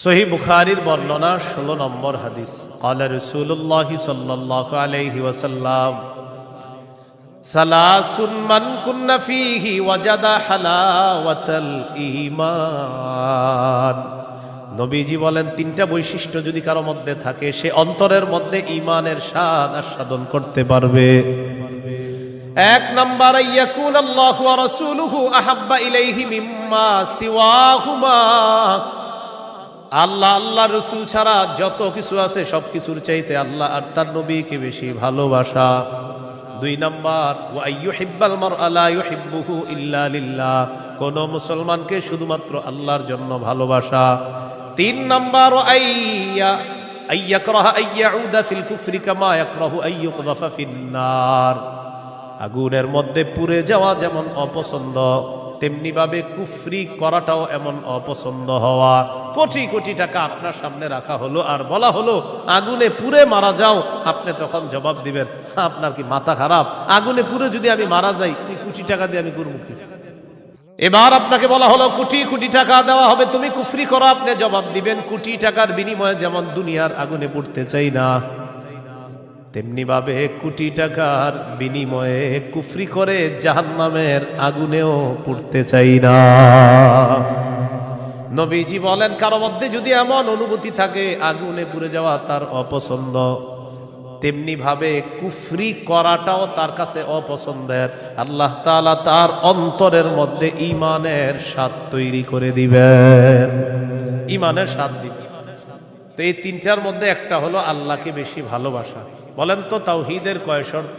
সহি বুখারির বর্ণনা ষোলো নম্বর হাদিস। কালা রসুল্লাহ সাল্লাহ আলাইহি ওয়াসাল্লাম সালাসুন মান কুন্না ফিহি ওয়াজাদা হালাওয়াতাল ঈমান। নবীজি বলেন, তিনটা বৈশিষ্ট্য যদি কারও মধ্যে থাকে, সে অন্তরের মধ্যে ঈমানের স্বাদ আস্বাদন করতে পারবে। এক নাম্বার ইয়াকুন আল্লাহ ওয়া রাসূলুহু আহাব্বা ইলাইহি মিম্মা সিওয়াহুমা। আল্লাহ আল্লাহ রসুল ছাড়া যত কিছু আছে সব কিছুর চাইতে আল্লাহ আর তার নবীকে বেশি ভালোবাসা। দুই নাম্বার ওয়াইয়ুহিব্বাল মারআ লা ইউহিব্বুহু ইল্লা লিল্লাহ। কোন মুসলমানকে শুধুমাত্র আল্লাহর জন্য ভালোবাসা। তিন নাম্বার আইয়া আগুনের মধ্যে পুড়ে যাওয়া যেমন অপছন্দ তেমনি ভাবে কুফরি করাটাও এমন অপছন্দ হওয়া। কোটি কোটি টাকা আপনার সামনে রাখা হলো আর বলা হলো, আগুনে পুড়ে মারা যাও। আপনি তখন জবাব দিবেন, আপনার কি মাথা খারাপ? আগুনে পুড়ে যদি আমি মারা যাই তুই কোটি টাকা দিয়ে আমি গুরমুখী। এবার আপনাকে বলা হলো, কোটি কোটি টাকা দেওয়া হবে, তুমি কুফরি করো। আপনি জবাব দিবেন, কোটি টাকার বিনিময়ে যেমন দুনিয়ার আগুনে পড়তে চাই না। তেমনি ভাবে কোটি টাকার বিনিময়ে কুফরি করে জাহান্নামের আগুনেও পুড়তে চাই না। নবীজি বলেন, কারও মধ্যে যদি এমন অনুভূতি থাকে, আগুনে পুড়ে যাওয়া তার অপছন্দ। তেমনি ভাবে কুফরি করাটাও তার কাছে অপছন্দের। আল্লাহ তালা তার অন্তরের মধ্যে ইমানের স্বাদ তৈরি করে দিবেন। ইমানের স্বাদ দিবেন। তো এই তিনটার মধ্যে একটা হলো আল্লাহকে বেশি ভালোবাসা। বলেন তো তাওহিদের কয় শর্ত?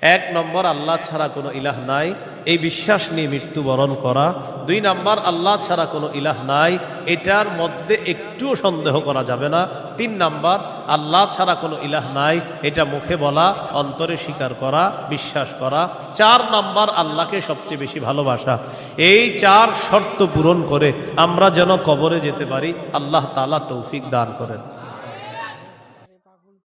এক নম্বর, আল্লাহ ছাড়া কোনো ইলাহ নাই। এই বিশ্বাস নিয়ে মৃত্যুবরণ করা। দুই নম্বর, আল্লাহ ছাড়া কোনো ইলাহ নাই। এটার মধ্যে একটুও সন্দেহ করা যাবে না। তিন নম্বর, আল্লাহ ছাড়া কোনো ইলাহ নাই। এটা মুখে বলা, অন্তরে স্বীকার করা, বিশ্বাস করা। চার নম্বর, আল্লাহকে সবচেয়ে বেশি ভালোবাসা। এই চার শর্ত পূরণ করে আমরা যেন কবরে যেতে পারি, আল্লাহ তালা তৌফিক দান করেন।